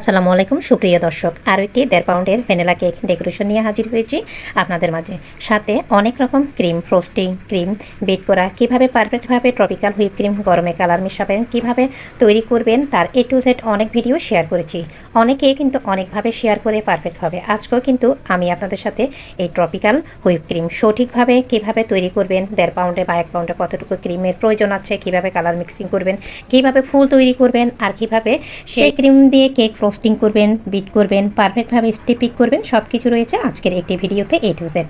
আসসালামু আলাইকুম সুপ্রিয় দর্শক। আরও একটি দেড় পাউন্ডের ভ্যানিলা কেক ডেকোরেশন নিয়ে হাজির হয়েছি আপনাদের মাঝে। সাথে অনেক রকম ক্রিম ফ্রোস্টিং ক্রিম বেক করা কীভাবে পারফেক্টভাবে ট্রপিক্যাল হুইপ ক্রিম গরমে কালার মেশাবেন কীভাবে তৈরি করবেন তার এ টু জেড অনেক ভিডিও শেয়ার করেছি। অনেকে কিন্তু অনেকভাবে শেয়ার করে পারফেক্ট হবে। আজকেও কিন্তু আমি আপনাদের সাথে এই ট্রপিক্যাল হুইপ ক্রিম সঠিকভাবে কীভাবে তৈরি করবেন দেড় পাউন্ডে বা এক পাউন্ডে কতটুকু ক্রিমের প্রয়োজন আছে কীভাবে কালার মিক্সিং করবেন কীভাবে ফুল তৈরি করবেন আর কীভাবে সেই ক্রিম দিয়ে কেক ফ্রস্টিং করবেন বিট করবেন পারফেক্টভাবে স্টেপিক করবেন সব কিছু রয়েছে আজকের একটি ভিডিওতে এ টু জেড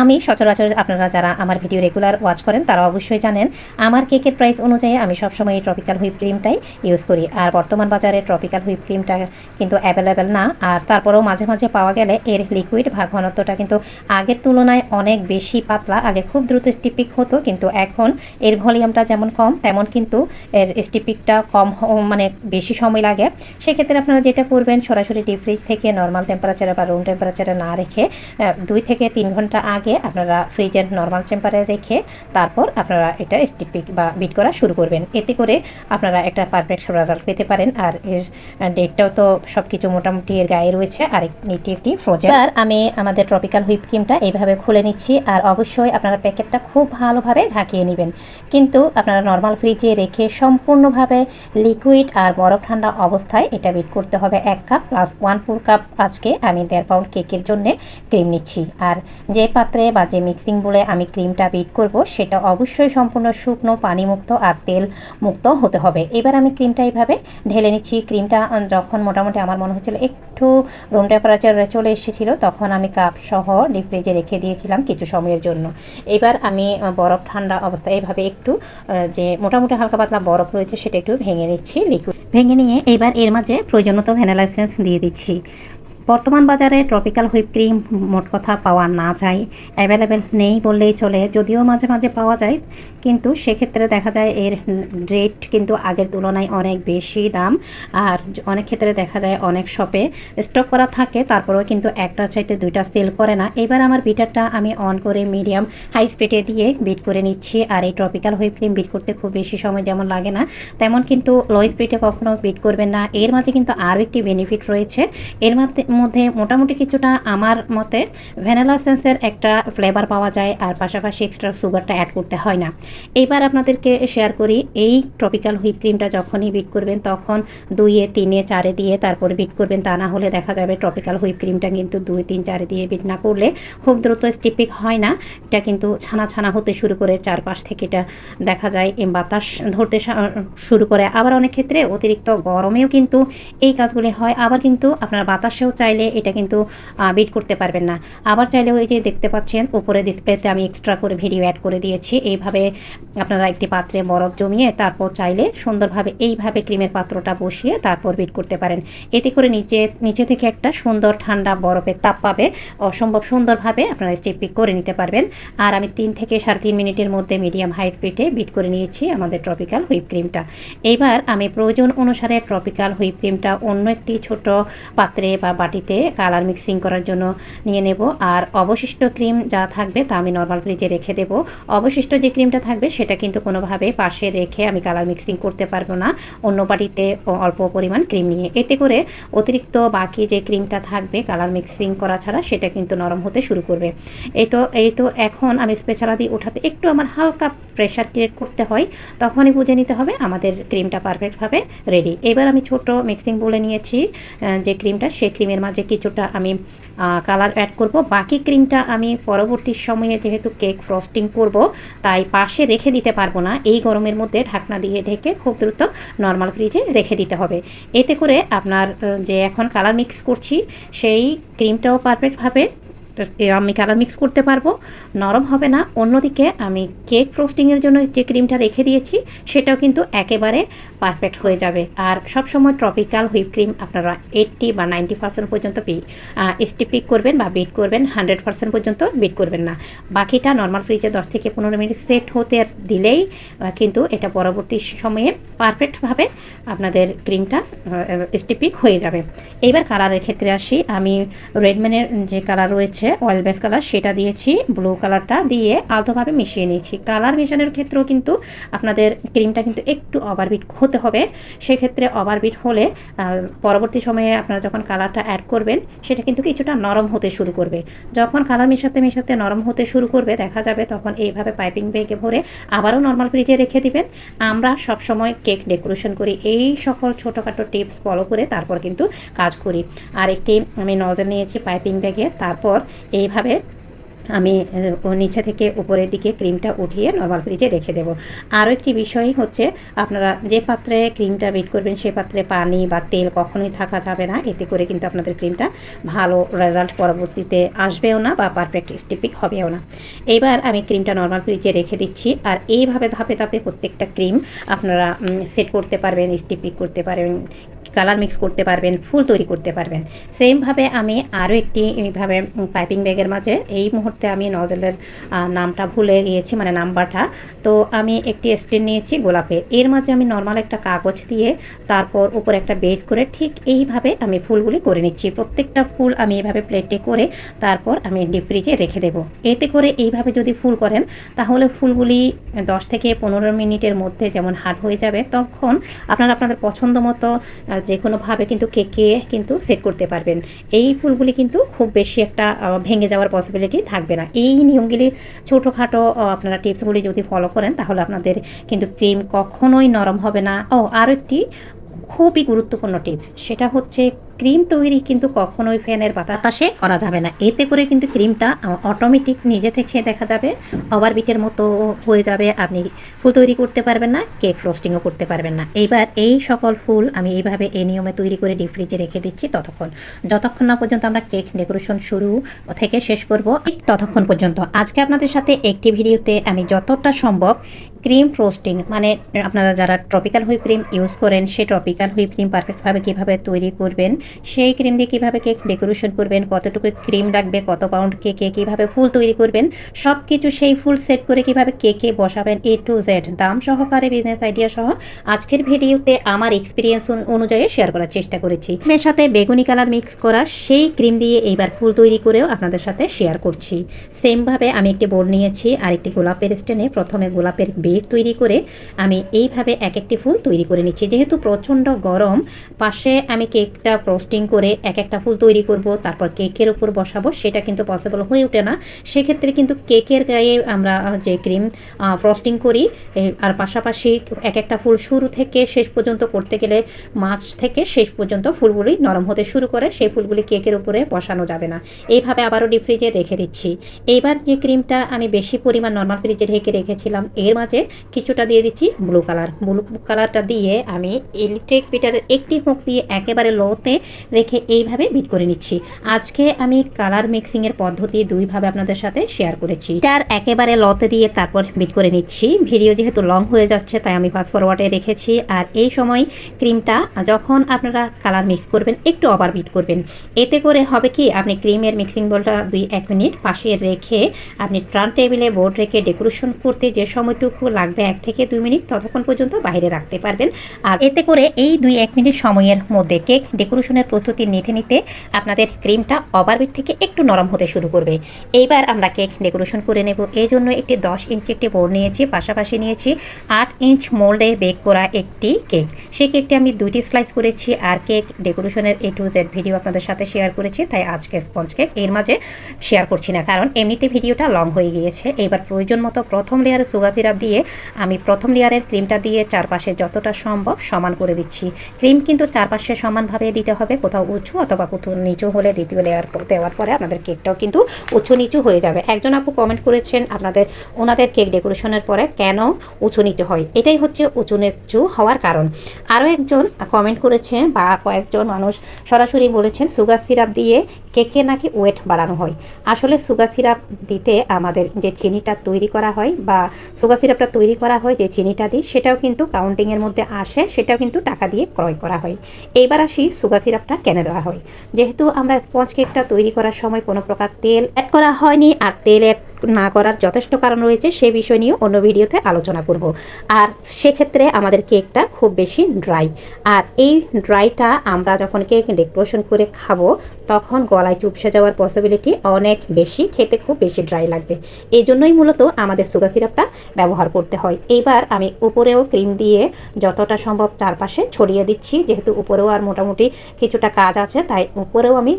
আমি সচরাচর আপনারা যারা আমার ভিডিও রেগুলার ওয়াচ করেন, তারা অবশ্যই জানেন আমার কেকের প্রাইস অনুযায়ী আমি সবসময় এই ট্রপিক্যাল হুইপ ক্রিমটাই ইউজ করি। আর বর্তমান বাজারে ট্রপিক্যাল হুইপ ক্রিমটা কিন্তু অ্যাভেলেবেল না। আর তারপরেও মাঝে মাঝে পাওয়া গেলে এর লিকুইড ভাগ ঘনত্বটা কিন্তু আগের তুলনায় অনেক বেশি পাতলা। আগে খুব দ্রুত স্টিপিক হতো, কিন্তু এখন এর ভলিউমটা যেমন কম, তেমন কিন্তু এর স্টিপিকটা কম মানে বেশি সময় লাগে। সেক্ষেত্রে আপনারা যেটা করবেন সরাসরি ডিপ ফ্রিজ থেকে নর্মাল টেম্পারেচারে বা রুম টেম্পারেচারে না রেখে দুই থেকে তিন ঘণ্টা আগে আপনারা ফ্রিজের নর্মাল টেম্পারে রেখে তারপর আপনারা এটা স্টিপিক বা বিট করা শুরু করবেন। এতে করে আপনারা একটা পারফেক্ট রেজাল্ট পেতে পারেন। আর এর ডেটটাও তো সব কিছু মোটামুটি এর গায়ে রয়েছে। আর এক- এটি একটি ফ্রোজেন আর আমি আমাদের ট্রপিক্যাল হুইপ ক্রিমটা এইভাবে খুলে নিচ্ছি। আর অবশ্যই আপনারা প্যাকেটটা খুব ভালোভাবে ঝাঁকিয়ে নেবেন। কিন্তু আপনারা নর্মাল ফ্রিজে রেখে সম্পূর্ণভাবে লিকুইড আর বরফ ঠান্ডা অবস্থায় এটা বিট করতে হবে এক cup plus one four cup আজকে আমি দেড় পাউন্ড কেকের জন্য ক্রিম নিচ্ছি। আর যে পাত্রে বা যে মিক্সিং বলে আমি ক্রিমটা বিট করব, সেটা অবশ্যই সম্পূর্ণ শুকনো, পানিমুক্ত আর তেল মুক্ত হতে হবে। এবার আমি ক্রিমটা এইভাবে ঢেলে নিচ্ছি। ক্রিমটা যখন মোটামুটি আমার মনে হচ্ছিল একটু রুম টেম্পারেচারে চলে এসেছিল, তখন আমি কাপ সহ ডিপ ফ্রিজে রেখে দিয়েছিলাম কিছু সময়ের জন্য। এবার আমি বরফ ঠান্ডা অবস্থা এইভাবে একটু যে মোটামুটি হালকা পাতলা বরফ রয়েছে সেটা একটু ভেঙে নিচ্ছি লিকুইড ভেঙে নিয়ে এবার এর মাঝে প্রয়োজন মতো ভ্যানিলা এসেন্স দিয়ে দিচ্ছি। বর্তমান বাজারে ট্রপিক্যাল হুইপ ক্রিম মোট কথা পাওয়া না যায়, অ্যাভেলেবেল নেই বললেই চলে, যদিও মাঝে মাঝে পাওয়া যায়, কিন্তু সেক্ষেত্রে দেখা যায় এর রেট কিন্তু আগের তুলনায় অনেক বেশি দাম, আর অনেক ক্ষেত্রে দেখা যায় অনেক শপে স্টক করা থাকে, তারপরেও কিন্তু একটা চাইতে দুইটা সেল করে না। এবার আমার বিটারটা আমি অন করে মিডিয়াম হাই স্পিডে দিয়ে বিট করে নিচ্ছি, আর এই ট্রপিক্যাল হুইপ ক্রিম বিট করতে খুব বেশি সময় যেমন লাগে না, তেমন কিন্তু লো স্পিডে কখনও বিট করবেন না। এর মাঝে কিন্তু আরও একটি বেনিফিট রয়েছে, এর মধ্যে মধ্যে মোটামুটি কিছুটা আমার মতে ভ্যানিলা সেন্সের একটা ফ্লেভার পাওয়া যায়, আর পাশাপাশি এক্সট্রা সুগারটা অ্যাড করতে হয় না। এইবার আপনাদেরকে শেয়ার করি, এই ট্রপিক্যাল হুইপ ক্রিমটা যখনই বিট করবেন, তখন দুইয়ে, তিনে, চারে দিয়ে তারপরে বিট করবেন, তা না হলে দেখা যাবে ট্রপিক্যাল হুইপ ক্রিমটা কিন্তু দুই, তিন, চারে দিয়ে বিট না করলে খুব দ্রুত স্টিপিক হয় না। এটা কিন্তু ছানা ছানা হতে শুরু করে চারপাশ থেকে এটা দেখা যায় বাতাস ধরতে শুরু করে। আবার অনেক ক্ষেত্রে অতিরিক্ত গরমেও কিন্তু এই কাজগুলি হয়। আবার কিন্তু আপনার বাতাসেও চাইলে এটা কিন্তু বিট করতে পারবেন না। আবার চাইলে ওই যে দেখতে পাচ্ছেন, উপরে ডিসপ্লেতে আমি এক্সট্রা করে ভিডিও অ্যাড করে দিয়েছি। এইভাবে আপনারা একটি পাত্রে বরফ জমিয়ে তারপর চাইলে সুন্দরভাবে এইভাবে ক্রিমের পাত্রটা বসিয়ে তারপর বিট করতে পারেন। এতে করে নিচে নিচে থেকে একটা সুন্দর ঠান্ডা বরফের তাপ পাবে। অসম্ভব সুন্দরভাবে আপনারা স্টেপিক করে নিতে পারবেন। আর আমি তিন থেকে সাড়ে তিন মিনিটের মধ্যে মিডিয়াম হাই স্পিডে বিট করে নিয়েছি আমাদের ট্রপিক্যাল হুইপ ক্রিমটা এইবার আমি প্রয়োজন অনুসারে ট্রপিক্যাল হুইপ ক্রিমটা অন্য একটি ছোট পাত্রে বা বাটিতে কালার মিক্সিং করার জন্য নিয়ে নেব। আর অবশিষ্ট ক্রিম যা থাকবে তা আমি নর্মাল ফ্রিজে রেখে দেব। অবশিষ্ট যে ক্রিমটা থাকবে সেটা কিন্তু কোনোভাবে পাশে রেখে আমি কালার মিক্সিং করতে পারব না। অন্য বাটিতে অল্প পরিমাণ ক্রিম নিয়ে। এতে করে অতিরিক্ত বাকি যে ক্রিমটা থাকবে কালার মিক্সিং করা ছাড়া সেটা কিন্তু নরম হতে শুরু করবে। এই তো এই তো এখন আমি স্পেশালাদি ওঠাতে একটু আমার হালকা প্রেশার ক্রিয়েট করতে হয়, তখনই বুঝে নিতে হবে আমাদের ক্রিমটা পারফেক্টভাবে রেডি এবার আমি ছোট মিক্সিং বলে নিয়েছি যে ক্রিমটা, সেই ক্রিমের মাঝে কিছুটা আমি কালার অ্যাড করব। বাকি ক্রিমটা আমি পরবর্তী সময়ে যেহেতু কেক ফ্রস্টিং করব, তাই পাশে রেখে দিতে পারব না। এই গরমের মধ্যে ঢাকনা দিয়ে ঢেকে খুব দ্রুত নর্মাল ফ্রিজে রেখে দিতে হবে। এতে করে আপনার যে এখন কালার মিক্স করছি, সেই ক্রিমটাও পারফেক্টভাবে আমি কালার মিক্স করতে পারব। নরম হবে না। অন্যদিকে আমি কেক ফ্রোস্টিংয়ের জন্য যে ক্রিমটা রেখে দিয়েছি, সেটাও কিন্তু একেবারে পারফেক্ট হয়ে যাবে। আর সবসময় ট্রপিক্যাল হুইপ ক্রিম আপনারা এইট্টি বা নাইনটি পার্সেন্ট পর্যন্ত স্টিপিক করবেন বা বিট করবেন হান্ড্রেড পার্সেন্ট পর্যন্ত বিট করবেন না। বাকিটা নর্মাল ফ্রিজে দশ থেকে পনেরো মিনিট সেট হতে দিলেই কিন্তু এটা পরবর্তী সময়ে পারফেক্টভাবে আপনাদের ক্রিমটা স্টিপিক হয়ে যাবে। এইবার কালারের ক্ষেত্রে আসি। আমি রেডম্যানের যে কালার রয়েছে অয়েল বেস কালার সেটা দিয়েছি ব্লু কালারটা দিয়ে আলতোভাবে মিশিয়ে নিয়েছি। কালার মেশানোর ক্ষেত্রেও কিন্তু আপনাদের ক্রিমটা কিন্তু একটু ওভারবিট হতে হবে। সেক্ষেত্রে ওভারবিট হলে পরবর্তী সময়ে আপনারা যখন কালারটা অ্যাড করবেন, সেটা কিন্তু কিছুটা নরম হতে শুরু করবে। যখন কালার মেশাতে মেশাতে নরম হতে শুরু করবে, দেখা যাবে তখন এইভাবে পাইপিং ব্যাগে ভরে আবারও নর্মাল ফ্রিজে রেখে দিবেন। আমরা সব সময় কেক ডেকোরেশন করি। এই সকল ছোটোখাটো টিপস ফলো করে তারপর কিন্তু কাজ করি। আর একটি আমি নজর নিয়েছি পাইপিং ব্যাগে তারপর এইভাবে আমি নিচে থেকে উপরের দিকে ক্রিমটা উঠিয়ে নর্মাল ফ্রিজে রেখে দেবো। আরও একটি বিষয় হচ্ছে, আপনারা যে পাত্রে ক্রিমটা বিট করবেন, সে পাত্রে পানি বা তেল কখনোই থাকা যাবে না। এতে করে কিন্তু আপনাদের ক্রিমটা ভালো রেজাল্ট পরবর্তীতে আসবেও না বা পারফেক্ট স্টিপিক হবেও না। এইবার আমি ক্রিমটা নর্মাল ফ্রিজে রেখে দিচ্ছি। আর এইভাবে ধাপে ধাপে প্রত্যেকটা ক্রিম আপনারা সেট করতে পারবেন স্টিপিক করতে পারবেন। কালার মিক্স করতে পারবেন, ফুল তৈরি করতে পারবেন। সেমভাবে আমি আরও একটি এইভাবে পাইপিং ব্যাগের মাঝে এই মুহূর্তে আমি নজলের নামটা ভুলে গিয়েছি মানে নাম্বারটা। তো আমি একটি স্টেন নিয়েছি গোলাপের এর মাঝে আমি নর্মাল একটা কাগজ দিয়ে তারপর উপরে একটা বেস করে ঠিক এইভাবে আমি ফুলগুলি করে নিচ্ছি। প্রত্যেকটা ফুল আমি এইভাবে প্লেটে করে তারপর আমি ডিপ ফ্রিজে রেখে দেবো। এতে করে এইভাবে যদি ফুল করেন, তাহলে ফুলগুলি দশ থেকে পনেরো মিনিটের মধ্যে যেমন হার্ড হয়ে যাবে, তখন আপনারা আপনাদের পছন্দ মতো যে কোনোভাবে কিন্তু কেকে কিন্তু সেট করতে পারবেন। এই ফুলগুলি কিন্তু খুব বেশি একটা ভেঙে যাওয়ার পসিবিলিটি থাকবে না। এই নিয়মগুলি ছোটোখাটো আপনারা টিপসগুলি যদি ফলো করেন, তাহলে আপনাদের কিন্তু ক্রিম কখনোই নরম হবে না। ও, আরও একটি খুবই গুরুত্বপূর্ণ টিপস, সেটা হচ্ছে ক্রিম তৈরি কিন্তু কখনোই ফ্যানের বাতাসে করা যাবে না। এতে করে কিন্তু ক্রিমটা অটোমেটিক নিজে থেকে দেখা যাবে, ওভারবিটের মতো হয়ে যাবে, আপনি ফুল তৈরি করতে পারবেন না, কেক ফ্রস্টিংও করতে পারবেন না। এইবার এই সকল ফুল আমি এইভাবে এই নিয়মে তৈরি করে ডিপ ফ্রিজে রেখে দিচ্ছি ততক্ষণ। যতক্ষণ না পর্যন্ত আমরা কেক ডেকোরেশন শুরু থেকে শেষ করব ততক্ষণ পর্যন্ত। আজকে আপনাদের সাথে একটি ভিডিওতে আমি যতটা সম্ভব ক্রিম ফ্রোস্টিং মানে আপনারা যারা ট্রপিক্যাল হুইপ ক্রিম ইউজ করেন সেই ট্রপিক্যাল হুইপ ক্রিম পারফেক্টভাবে কীভাবে তৈরি করবেন সেই ক্রিম দিয়ে কীভাবে কেক ডেকোরেশন করবেন, কতটুকু ক্রিম লাগবে কত পাউন্ড কেকে কীভাবে ফুল তৈরি করবেন সব কিছু সেই ফুল সেট করে কীভাবে কেকে বসাবেন এ টু জেড দাম সহকারে বিজনেস আইডিয়া সহ আজকের ভিডিওতে আমার এক্সপিরিয়েন্স অনুযায়ী শেয়ার করার চেষ্টা করেছি। এর সাথে বেগুনি কালার মিক্স করা সেই ক্রিম দিয়ে এইবার ফুল তৈরি করেও আপনাদের সাথে শেয়ার করছি। সেমভাবে আমি একটি বোর্ড নিয়েছি আর একটি গোলাপের স্টেনে প্রথমে গোলাপের বেগ তৈরি করে আমি এইভাবে এক একটি ফুল তৈরি করে নিচ্ছি। যেহেতু প্রচণ্ড গরম, পাশে আমি কেকটা ফ্রস্টিং করে এক একটা ফুল তৈরি করব, তারপর কেকের উপর বসাবো, সেটা কিন্তু পসিবল হয়ে ওঠে না। সেক্ষেত্রে কিন্তু কেকের গায়ে আমরা যে ক্রিম ফ্রস্টিং করি আর পাশাপাশি এক একটা ফুল শুরু থেকে শেষ পর্যন্ত করতে গেলে মাছ থেকে শেষ পর্যন্ত ফুলগুলি নরম হতে শুরু করে, সেই ফুলগুলি কেকের উপরে বসানো যাবে না। এইভাবে আবারও ডিপ ফ্রিজে রেখে দিচ্ছি। এইবার যে ক্রিমটা আমি বেশি পরিমাণ নর্মাল ফ্রিজে ঢেকে রেখেছিলাম, এর মাঝে কিছুটা দিয়ে দিচ্ছি ব্লু কালার ব্লু কালারটা দিয়ে আমি ইলেকট্রিক বিটারের একটি মুখ দিয়ে একেবারে লোতে রেখে এইভাবে বিট করে নিচ্ছি। আজকে আমি কালার মিক্সিংয়ের পদ্ধতি দুইভাবে আপনাদের সাথে শেয়ার করেছি। তার একেবারে লতে দিয়ে তারপর বিট করে নিচ্ছি। ভিডিও যেহেতু লং হয়ে যাচ্ছে, তাই আমি ফাস্ট ফরওয়ার্ডে রেখেছি। আর এই সময় ক্রিমটা যখন আপনারা কালার মিক্স করবেন, একটু ওভার বিট করবেন। এতে করে হবে কি, আপনি ক্রিমের মিক্সিং বলটা দুই এক মিনিট পাশে রেখে আপনি ট্রান টেবিলে বোর্ড রেখে ডেকোরেশন করতে যে সময়টুকু লাগবে, এক থেকে দুই মিনিট ততক্ষণ পর্যন্ত বাইরে রাখতে পারবেন। আর এতে করে এই দুই এক মিনিট সময়ের মধ্যে কেক ডেকোরেশনের প্রস্তুতি নিতে নিতে আপনাদের ক্রিমটা ওভারবিট থেকে একটু নরম হতে শুরু করবে। এইবার আমরা কেক ডেকোরেশন করে নেব। এই জন্য একটি দশ ইঞ্চি একটি বোর্ড নিয়েছি, পাশাপাশি নিয়েছি আট ইঞ্চ মোল্ডে বেক করা একটি কেক। সেই কেকটি আমি দুইটি স্লাইস করেছি আর কেক ডেকোরেশনের এ টু জেড ভিডিও আপনাদের সাথে শেয়ার করেছি, তাই আজকে স্পঞ্জ কেক এর মাঝে শেয়ার করছি না, কারণ এমনিতে ভিডিওটা লং হয়ে গিয়েছে। এবার প্রয়োজন মতো প্রথম লেয়ারে সুগা সিরাপ দিয়ে আমি প্রথম লেয়ারের ক্রিমটা দিয়ে চারপাশে যতটা সম্ভব সমান করে দিচ্ছি। ক্রিম কিন্তু চারপাশে সমানভাবে দিতে হবে কোথাও উঁচু অথবা কোথাও নিচু হলে দ্বিতীয় লেয়ার দেওয়ার পরে আপনাদের কেকটাও কিন্তু উঁচু নিচু হয়ে যাবে। একজন আপু কমেন্ট করেছেন আপনাদের, ওনাদের কেক ডেকোরেশনের পরে কেন উঁচু নিচু হয়? এটাই হচ্ছে উঁচু নিচু হওয়ার কারণ। আরও একজন কমেন্ট করেছেন বা কয়েকজন মানুষ সরাসরি বলেছেন সুগার সিরাপ দিয়ে কেকে নাকি ওয়েট বাড়ানো হয়? আসলে সুগার সিরাপ দিতে আমাদের যে চিনিটা তৈরি করা হয় বা সুগার সিরাপটা তৈরি করা হয়, যে চিনিটা দিই, সেটাও কিন্তু কাউন্টিংয়ের মধ্যে আসে, সেটাও কিন্তু টাকা দিয়ে ক্রয় করা হয়। এইবার আসি সুগার সিরাপটা কেন দেওয়া হয়। যেহেতু আমরা স্পঞ্জ কেকটা তৈরি করার সময় কোনো প্রকার তেল অ্যাড করা হয়নি, আর তেলের না করার যথেষ্ট কারণ রয়েছে, সে বিষয় নিয়ে অন্য ভিডিওতে আলোচনা করব। আর সেক্ষেত্রে আমাদের কেকটা খুব বেশি ড্রাই। আর এই ড্রাইটা আমরা যখন কেক ডেকোরেশন করে খাব, তখন গলায় চুপসে যাওয়ার পসিবিলিটি অনেক বেশি, খেতে খুব বেশি ড্রাই লাগবে। এই জন্যই মূলত আমাদের সুগার সিরাপটা ব্যবহার করতে হয়। এইবার আমি উপরেও ক্রিম দিয়ে যতটা সম্ভব চারপাশে ছড়িয়ে দিচ্ছি, যেহেতু উপরেও আর মোটামুটি কিছুটা কাজ আছে, তাই উপরেও আমি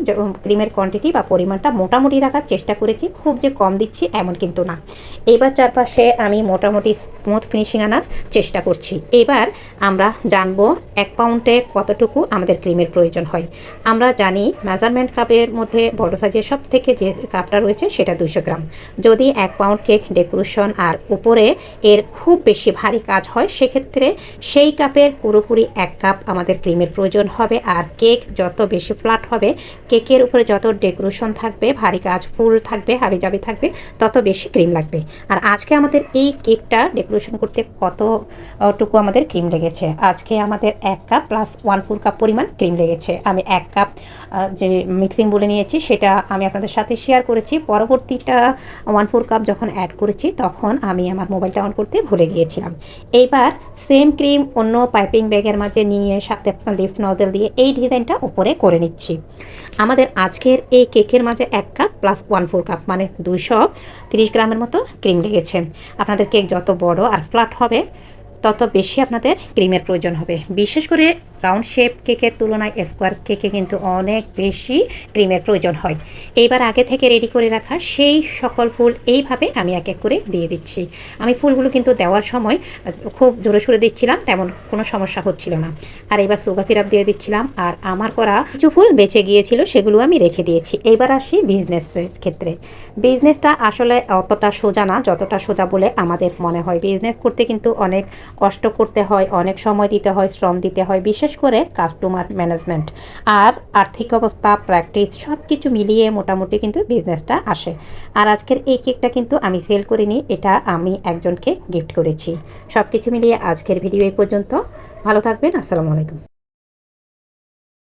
ক্রিমের কোয়ান্টিটি বা পরিমাণটা মোটামুটি রাখার চেষ্টা করেছি। খুব যে কম দিচ্ছি এমন কিন্তু না। এবার চারপাশে আমি মোটামুটি স্মুথ ফিনিশিং আনার চেষ্টা করছি। এবার আমরা জানব এক পাউন্ডে কতটুকু আমাদের ক্রিমের প্রয়োজন হয়। আমরা জানি মেজারমেন্ট কাপের মধ্যে বড় সাইজের সব থেকে যে কাপটা রয়েছে সেটা দুশো গ্রাম। যদি এক পাউন্ড কেক ডেকোরেশন আর উপরে এর খুব বেশি ভারী কাজ হয়, সেক্ষেত্রে সেই কাপের পুরোপুরি এক কাপ আমাদের ক্রিমের প্রয়োজন হবে। আর কেক যত বেশি ফ্ল্যাট হবে কেকের উপরে যত ডেকোরেশন থাকবে, ভারী কাজ, ফুল থাকবে, হাবিজাবি থাকবে তত বেশি ক্রিম লাগবে। আর আজকে আমাদের এই কেকটা ডেকোরেশন করতে কতটুকু আমাদের ক্রিম লেগেছে? আজকে আমাদের এক cup plus one four cup পরিমাণ ক্রিম লেগেছে। আমি এক কাপ যে মিক্সিং বলে নিয়েছি, সেটা আমি আপনাদের সাথে শেয়ার করেছি। পরবর্তীটা ওয়ান ফোর কাপ যখন অ্যাড করেছি, তখন আমি আমার মোবাইলটা অন করতে ভুলে গিয়েছিলাম। এইবার সেম ক্রিম অন্য পাইপিং ব্যাগের মাঝে নিয়ে সাথে লিফট নজেল দিয়ে এই ডিজাইনটা উপরে করে নিচ্ছি। আমাদের আজকের এই কেকের মাঝে এক cup plus one four cup মানে দুইশো তিরিশ গ্রামের মতো ক্রিম লেগেছে। আপনাদের কেক যত বড় আর ফ্ল্যাট হবে তত বেশি আপনাদের ক্রিমের প্রয়োজন হবে। বিশেষ করে রাউন্ড শেপ কেকের তুলনায় স্কোয়ার কেকে কিন্তু অনেক বেশি ক্রিমের প্রয়োজন হয়। এইবার আগে থেকে রেডি করে রাখা সেই সকল ফুল এইভাবে আমি এক এক করে দিয়ে দিচ্ছি। আমি ফুলগুলো কিন্তু দেওয়ার সময় খুব জোরে সোরে দিচ্ছিলাম, তেমন কোনো সমস্যা হচ্ছিল না। আর এবার সুগা সিরাপ দিয়ে দিচ্ছিলাম, আর আমার করা কিছু ফুল বেঁচে গিয়েছিল, সেগুলো আমি রেখে দিয়েছি। এইবার আসি বিজনেসের ক্ষেত্রে। বিজনেসটা আসলে অতটা সোজা না, যতটা সোজা বলে আমাদের মনে হয়। বিজনেস করতে কিন্তু অনেক কষ্ট করতে হয়, অনেক সময় দিতে হয়, শ্রম দিতে হয়, বিশেষ করে কাস্টমার ম্যানেজমেন্ট আর আর্থিক অবস্থা প্র্যাকটিস সব কিছু মিলিয়ে মোটামুটি কিন্তু বিজনেসটা আসে। আর আজকের এই কেকটা কিন্তু আমি সেল করিনি এটা আমি একজনকে গিফট করেছি। সব কিছু মিলিয়ে আজকের ভিডিও এই পর্যন্ত। ভালো থাকবেন, আসসালামু আলাইকুম।